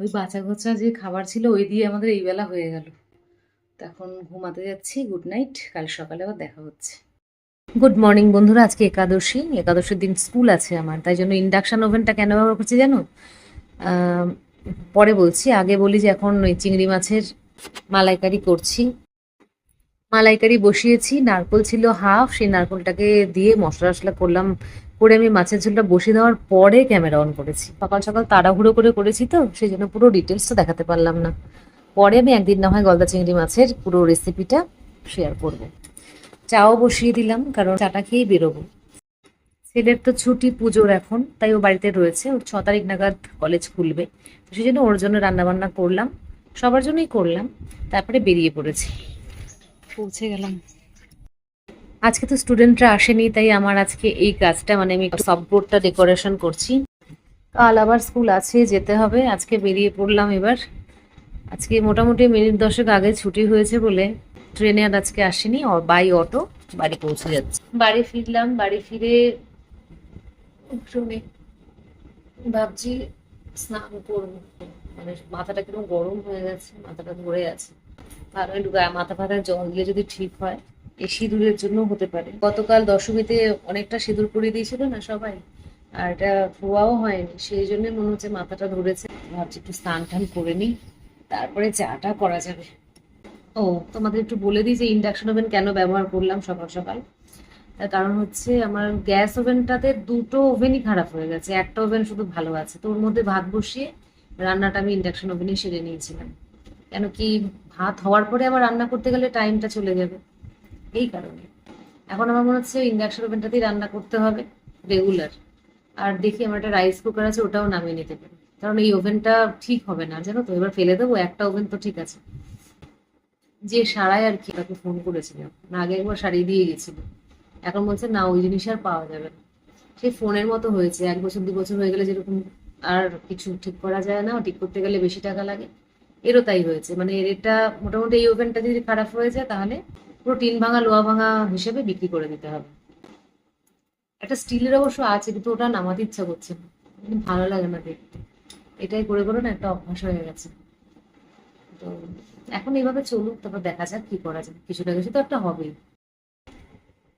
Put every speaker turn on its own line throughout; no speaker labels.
ওই বাঁচা গোচা যে খাবার ছিল, ওই দিয়ে আমাদের এই বেলা হয়ে গেল। এখন ঘুমাতে যাচ্ছি। গুড নাইট কাল সকালে আবার দেখা হচ্ছে। গুড মর্নিং বন্ধুরা, আজকে একাদশী। একাদশীর দিন স্কুল আছে আমার। তাই জন্য ইন্ডাকশান ওভেনটা কেন ব্যবহার করছি জানো? পরে বলছি। আগে বলি যে এখন ওই চিংড়ি মাছের মালাইকারি করছি। মালাইকারি বসিয়েছি, নারকোল ছিল হাফ, সেই নারকোলটাকে দিয়ে মশলা টশলা করলাম, করে আমি মাছের ঝোলটা বসিয়ে দেওয়ার পরে ক্যামেরা অন করেছি। সকাল সকাল তাড়াহুড়ো করে করেছি তো, সেই জন্য পুরো ডিটেলসটা দেখাতে পারলাম না। পরে আমি একদিন না হয় গলদা চিংড়ি মাছের পুরো রেসিপিটা শেয়ার করব। চাও বসিয়ে দিলাম, কারণ চাটা খেয়েই বেরোবো। ছেলের তো ছুটি পুজোর এখন, তাই ও বাড়িতে রয়েছে, ওর ছ তারিখ নাগাদ কলেজ খুলবে। তো সেই জন্য ওর জন্য রান্নাবান্না করলাম, সবার জন্যই করলাম, তারপরে বেরিয়ে পড়েছি। পৌঁছে গেলাম। আজকে তো স্টুডেন্টরা আসেনি, তাই আমার আজকে এই কাজটা মানে আমি সববোর্ডটা ডেকোরেশন করছি। কাল আবার স্কুল আছে, যেতে হবে, আজকে বেরিয়ে পড়লাম এবার। আজকে মোটামুটি মিনিট দশেক আগে ছুটি হয়েছে বলে ট্রেনে আর আজকে আসেনি বাই অটো বাড়ি পৌঁছে যাচ্ছে। বাড়ি ফিরলাম, বাড়ি ফিরে ট্রেনে ভাবছি স্নান করব। মানে মাথাটা কীরকম গরম হয়ে গেছে, মাথাটা ধরে আছে। ভালো একটু মাথা ফাথা জল দিলে যদি ঠিক হয়, এই সিঁদুরের জন্য হতে পারে। গতকাল দশমীতে অনেকটা সিঁদুর পরিয়ে দিয়েছিল না সবাই? আর এটা ধোয়াও হয়নি, সেই জন্য মনে হচ্ছে মাথাটা ধরেছে। ভাবছি একটু স্নান টান করে নিই, তারপরে চাটা করা যাবে। ও, তোমাদের একটু বলে দিই যে ইন্ডাকশন ওভেন কেন ব্যবহার করলাম সকাল সকাল। তার কারণ হচ্ছে আমার গ্যাস ওভেনটাতে দুটো ওভেনই খারাপ হয়ে গেছে। একটা ওভেন শুধু ভালো আছে, তো ওর মধ্যে ভাত বসিয়ে রান্নাটা আমি ইন্ডাকশন ওভেনে সেরে নিয়েছিলাম। কেন কি ভাত হওয়ার পরে আবার রান্না করতে গেলে টাইমটা চলে যাবে। এই কারণে। এখন আমার মনে হচ্ছে ইন্ডাকশন ওভেনটাতেই রান্না করতে হবে রেগুলার আর দেখি আমার একটা রাইস কুকার আছে, ওটাও নামিয়ে নিতে পারি। কারণ এই ওভেনটা ঠিক হবে না, জানো তো? এবার ফেলে দেবো, একটা ওভেন তো ঠিক আছে। যে সারায় আর কি তাকে ফোন করেছিলাম। না, আগে একবার সারিয়ে দিয়ে গেছিল। এখন বলছে, না, ওই জিনিস আর পাওয়া যাবে না। সেই ফোনের মতো হয়েছে। এক বছর, দু বছর হয়ে গেলে যেরকম আর কিছু ঠিক করা যায় না। ঠিক করতে গেলে বেশি টাকা লাগে। এরও তাই হয়েছে মানে এটা মোটামুটি এই ওভেনটা যদি খারাপ হয়ে যায়, তাহলে পুরো টিন ভাঙা, লোহা ভাঙা হিসেবে বিক্রি করে দিতে হবে। একটা স্টিলের অবশ্য আছে, কিন্তু ওটা নামাতে ইচ্ছা করছে না। ভালো লাগে না দেখতে। এটাই করে করে না একটা অভ্যাস হয়ে গেছে। তো এখন এইভাবে চলুক, তারপর দেখা যাক কি করা যায়। কিছুটা কিছু তো একটা হবেই।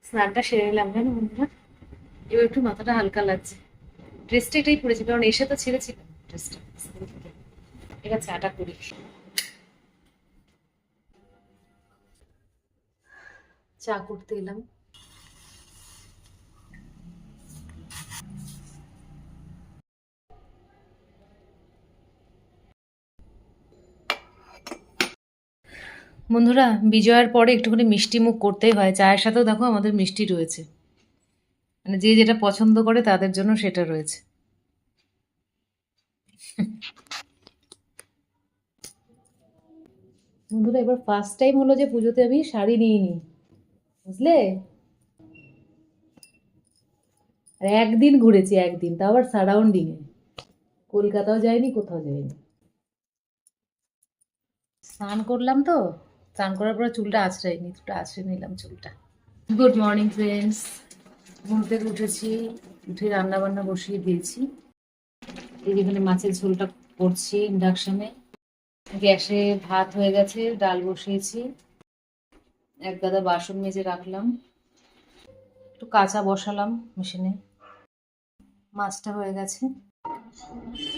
স্নানটা সেরে নিলাম, কেন এবার একটু মাথাটা হালকা লাগছে। ড্রেসটা এটাই পরেছি, কারণ এসে তো ছেড়েছিলাম ড্রেসটা থেকে এবার চাটা করি। চা করতে এলাম। বন্ধুরা, বিজয়ের পরে একটুখানি মিষ্টি মুখ করতেই হয়। চায়ের সাথেও দেখো আমাদের মিষ্টি রয়েছে। মানে যে যেটা পছন্দ করে তাদের জন্য সেটা রয়েছে। বন্ধুরা, এবার ফার্স্ট টাইম হলো যে পুজোতে আমি শাড়ি নিইনি, বুঝলে? আর একদিন ঘুরেছি, একদিন, তাও আবার সারাউন্ডিংয়ে কলকাতাও যাইনি, কোথাও যাইনি। স্নান করলাম তো, স্নান করার পরে চুলটা আঁচড়াইনি, একটু আঁচড়ে নিলাম চুলটা। গুড মর্নিং ফ্রেন্ডস ঘুম থেকে উঠেছি, উঠে রান্না বান্না বসিয়ে দিয়েছি। এই যেখানে মাছের ঝোলটা করছি ইন্ডাকশনে গ্যাসে ভাত হয়ে গেছে, ডাল বসিয়েছি। এক গাদা বাসন মেজে রাখলাম। একটু কাঁচা বসালাম মেশিনে। মাছটা হয়ে গেছে।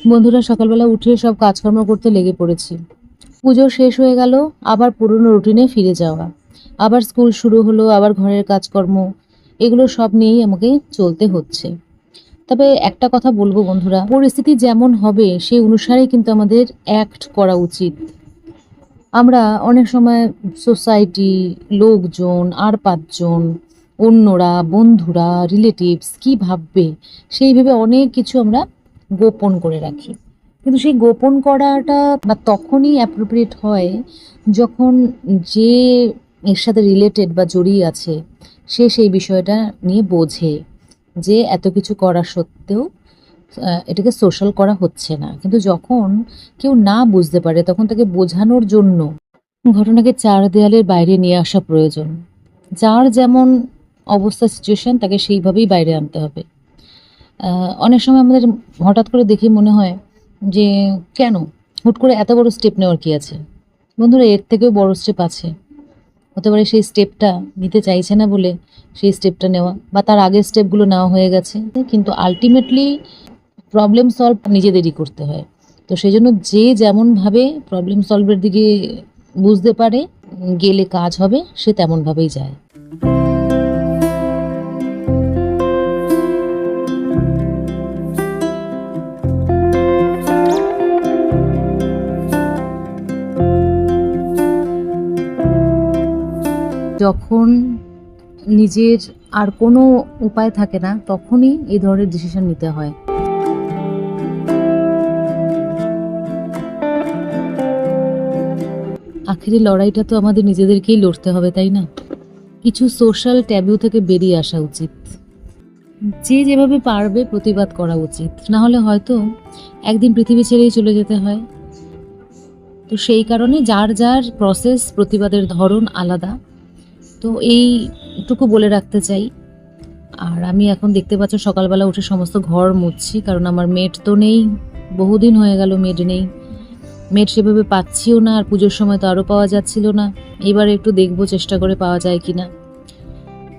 বন্ধুরা, সকালবেলা উঠে সব কাজকর্ম করতে লেগে পড়েছি। পুজো শেষ হয়ে গেল, আবার পুরনো রুটিনে ফিরে যাওয়া। আবার স্কুল শুরু হলো, আবার ঘরের কাজকর্ম। এগুলো সব নিয়েই আমাকে চলতে হচ্ছে। তবে একটা কথা বলব বন্ধুরা, পরিস্থিতি যেমন হবে, সেই অনুসারে কিন্তু আমাদের অ্যাক্ট করা উচিত। আমরা অনেক সময় সোসাইটি লোকজন, আর পাঁচজন, অন্যরা, বন্ধুরা রিলেটিভস কি ভাববে, সেই ভেবে অনেক কিছু আমরা গোপন করে রাখি। কিন্তু সেই গোপন করাটা বা তখনই অ্যাপ্রোপ্রিয়েট হয় যখন যে এর সাথে রিলেটেড বা জড়িয়ে আছে, সে সেই বিষয়টা নিয়ে বোঝে। যে এত কিছু করা সত্ত্বেও এটাকে সোশ্যাল করা হচ্ছে না। কিন্তু যখন কেউ না বুঝতে পারে, তখন তাকে বোঝানোর জন্য ঘটনাকে চার দেয়ালের বাইরে নিয়ে আসা প্রয়োজন। যার যেমন অবস্থা সিচুয়েশন তাকে সেইভাবেই বাইরে আনতে হবে। অনেক সময় আমাদের হঠাৎ করে দেখে মনে হয় যে, কেন?
হুট করে এত বড় স্টেপ নেওয়ার কি আছে? বন্ধুরা, এর থেকেও বড় স্টেপ আছে। হতে পারে সেই স্টেপটা নিতে চাইছে না বলে সেই স্টেপটা নেওয়া বা তার আগের স্টেপগুলো নেওয়া হয়ে গেছে। কিন্তু আলটিমেটলি প্রবলেম সলভ নিজেদেরই করতে হয়। তো সেই জন্য যে যেমনভাবে প্রবলেম সলভের দিকে বুঝতে পারে, গেলে কাজ হবে, সে তেমনভাবেই যায়। যখন নিজের আর কোনো উপায় থাকে না, তখনই এই ধরনের ডিসিশন নিতে হয়। আখেরি লড়াইটা তো আমাদের নিজেদেরকেই লড়তে হবে, তাই না? কিছু সোশ্যাল ট্যাবু থেকে বেরিয়ে আসা উচিত। যে যেভাবে পারবে প্রতিবাদ করা উচিত। না হলে হয়তো একদিন পৃথিবী ছেড়েই চলে যেতে হয়। তো সেই কারণে যার যার প্রসেস প্রতিবাদের ধরন আলাদা। তো এইটুকু বলে রাখতে চাই। আর আমি এখন দেখতে পাচ্ছ সকালবেলা উঠে সমস্ত ঘর মুছছি, কারণ আমার মেড তো নেই, বহুদিন হয়ে গেল মেড নেই। মেড সেভাবে পাচ্ছিও না, আর পুজোর সময় তো আরও পাওয়া যাচ্ছিল না। এবার একটু দেখব চেষ্টা করে পাওয়া যায় কি না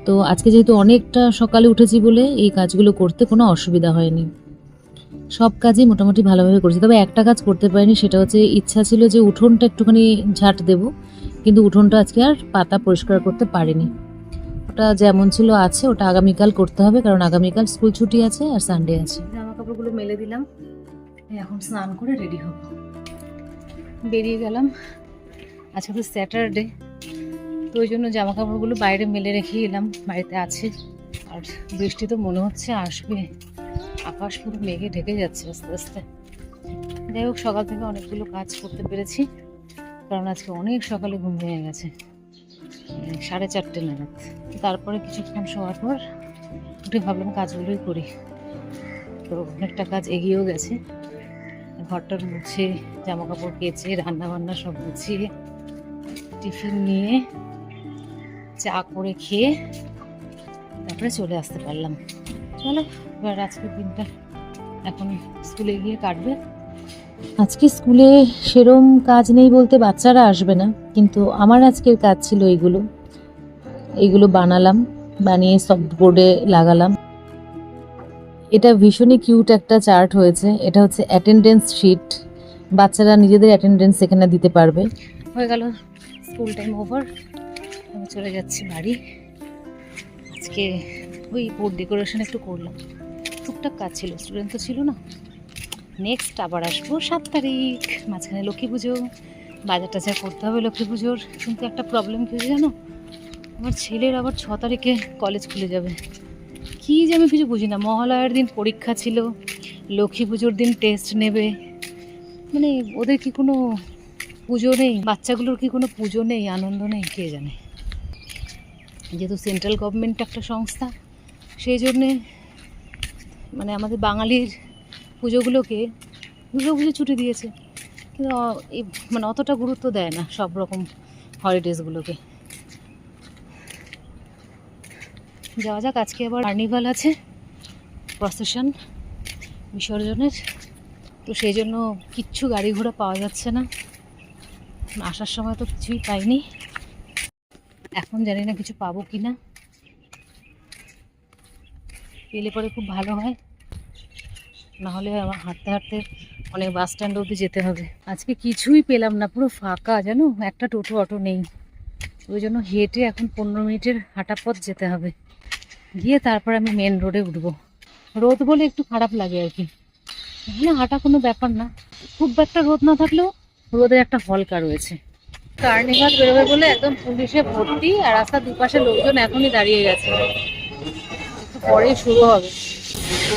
তো আজকে যেহেতু অনেকটা সকালে উঠেছি বলে এই কাজগুলো করতে কোনো অসুবিধা হয়নি। সব কাজই মোটামুটি ভালোভাবে করেছি। তবে একটা কাজ করতে পারিনি, সেটা হচ্ছে ইচ্ছা ছিল যে উঠোনটা একটুখানি ঝাঁট দেবো, কিন্তু উঠোনটা আজকে আর পাতা পরিষ্কার করতে পারিনি। ওটা যেমন ছিল আছে, ওটা আগামীকাল করতে হবে, কারণ আগামীকাল স্কুল ছুটি আছে আর সানডে আছে। জামা কাপড়গুলো মেলে দিলাম, এখন স্নান করে রেডি হব। বেরিয়ে গেলাম, আজকে তো স্যাটারডে, তো ওই জন্য জামা কাপড়গুলো বাইরে মেলে রেখে এলাম, বাড়িতে আছে, আর বৃষ্টি তো মনে হচ্ছে আসবে। আকাশ পুরো মেঘে ঢেকে যাচ্ছে আস্তে আস্তে। যাই হোক, সকাল থেকে অনেকগুলো কাজ করতে পেরেছি, কারণ আজকে অনেক সকালে ঘুম ভেঙে গেছে। সাড়ে চারটে নাগাদ। তারপরে কিছুক্ষণ শোয়ার পর উঠে ভাবলাম কাজগুলোই করি। তো অনেকটা কাজ এগিয়েও গেছে। ঘরটার মুছে জামা কাপড় কেচে রান্না বান্না সব গুছিয়ে, টিফিন নিয়ে, চা করে খেয়ে তারপরে চলে আসতে পারলাম। চলো এবার আজকের দিনটা এখন স্কুলে গিয়ে কাটবে। আজকে স্কুলে সেরম কাজ নেই বলতে বাচ্চারা আসবে না কিন্তু আমার আজকের কাজ ছিল এইগুলো। এইগুলো বানালাম বানিয়ে সফট বোর্ডে লাগালাম। এটা ভীষণই কিউট একটা চার্ট হয়েছে এটা হচ্ছে অ্যাটেন্ডেন্স শিট বাচ্চারা নিজেদের অ্যাটেন্ডেন্স এখানে দিতে পারবে। হয়ে গেল স্কুল টাইম ওভার আমি চলে যাচ্ছি বাড়ি। আজকে ওই বোর্ড ডেকোরেশন একটু করলাম। টুকটাক কাজ ছিল স্টুডেন্ট তো ছিল না। নেক্সট আবার আসব সাত তারিখ, মাঝখানে লক্ষ্মী পুজো। বাজার টাজার করতে হবে লক্ষ্মী পুজোর, কিন্তু একটা প্রবলেম কি হয়েছে জানো? আমার ছেলের আবার ছ তারিখে কলেজ খুলে যাবে। কী যে আমি কিছু বুঝি না মহালয়ার দিন পরীক্ষা ছিল, লক্ষ্মী পুজোর দিন টেস্ট নেবে। মানে ওদের কি কোনো পুজো নেই? বাচ্চাগুলোর কি কোনো পুজো নেই? আনন্দ নেই? কে জানে? যেহেতু সেন্ট্রাল গভর্নমেন্ট একটা সংস্থা সেই জন্যে মানে আমাদের বাঙালির পুজোগুলোকে দুর্গা পুজো ছুটি দিয়েছে। কিন্তু এই মানে অতটা গুরুত্ব দেয় না সব রকম হলিডেজগুলোকে যাওয়া যাক, আজকে আবার কার্নিভাল আছে প্রসেশন বিসর্জনের। তো সেই জন্য কিচ্ছু গাড়ি ঘোড়া পাওয়া যাচ্ছে না। আসার সময় তো কিছুই পাইনি। এখন জানি না কিছু পাবো কি না পেলে পরে খুব ভালো হয়। নাহলে আমার হাঁটতে হাঁটতে অনেক বাস স্ট্যান্ড অবধি যেতে হবে। আজকে কিছুই পেলাম না, পুরো ফাঁকা, জানো? একটা টোটো অটো নেই। ওই জন্য হেঁটে এখন পনেরো মিনিটের হাঁটা পথ যেতে হবে। গিয়ে তারপর আমি মেন রোডে উঠবো। রোদ বলে একটু খারাপ লাগে আর কি। এখানে হাঁটা কোনো ব্যাপার না। খুব একটা রোদ না থাকলেও রোদের একটা হলকা রয়েছে। কার্নিভাল বেরোবে বলে একদম পুলিশে ভর্তি আর রাস্তার দুপাশে লোকজন এখনই দাঁড়িয়ে গেছে। পরেই শুরু হবে।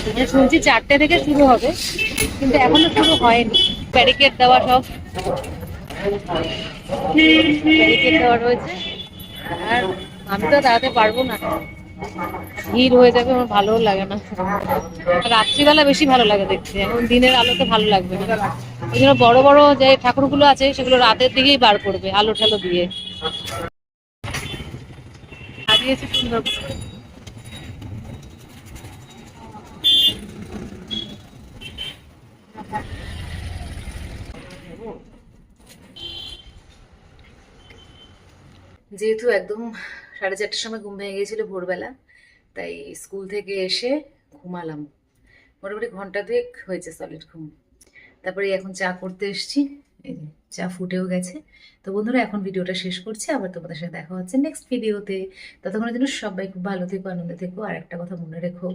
মানে শুনছি চারটে থেকে শুরু হবে, কিন্তু এখনও শুরু হয়নি। ব্যারিকেড দেওয়া সব। ব্যারিকেড দেওয়া রয়েছে। আর আমি তো দাঁড়াতে পারব না। ভিড় হয়ে যাবে, আমার ভালোও লাগে না। রাত্রিবেলা বেশি ভালো লাগে দেখতে। এখন দিনের আলোতে ভালো লাগবে। ওই জন্য বড় বড় যে ঠাকুরগুলো আছে, সেগুলো রাতের দিকেই বার করবে, আলো ঠালো দিয়ে। সাজিয়েছে সুন্দর
যেহেতু একদম সাড়ে চারটার সময় ঘুম ভেঙে গিয়েছিল ভোরবেলা, তাই স্কুল থেকে এসে ঘুমালাম। মোটামুটি ঘণ্টা দুয়েক হয়েছে সলিড ঘুম। তারপরে এখন চা করতে এসেছি চা ফুটেও গেছে। তো বন্ধুরা, এখন ভিডিওটা শেষ করছি, আবার তোমাদের সাথে দেখা হচ্ছে নেক্সট ভিডিওতে ততক্ষণের জন্য সবাই খুব ভালো থেকো, আনন্দে থেকো। আর একটা কথা মনে রেখো,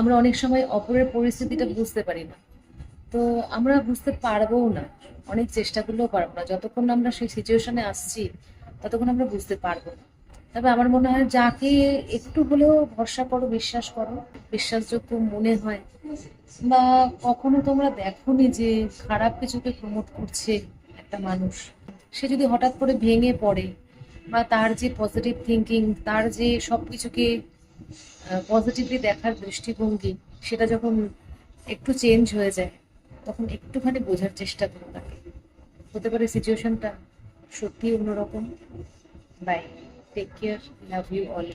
আমরা অনেক সময় অপরের পরিস্থিতিটা বুঝতে পারি না। তো আমরা বুঝতে পারবোও না, অনেক চেষ্টা করলেও পারব না। যতক্ষণ আমরা সেই সিচুয়েশনে আসছি ততক্ষণ আমরা বুঝতে পারব না। তবে আমার মনে হয় যাকে একটু হলেও ভরসা করো, বিশ্বাস করো, বিশ্বাসযোগ্য মনে হয়, বা কখনো তোমরা দেখোনি যে খারাপ কিছুকে প্রমোট করছে একটা মানুষ। সে যদি হঠাৎ করে ভেঙে পড়ে, বা তার যে পজিটিভ থিঙ্কিং তার যে সব কিছুকে পজিটিভলি দেখার দৃষ্টিভঙ্গি, সেটা যখন একটু চেঞ্জ হয়ে যায়, তখন একটুখানি বোঝার চেষ্টা করো তাকে। হতে পারে সিচুয়েশনটা সত্যি অন্যরকম। Bye take care love you all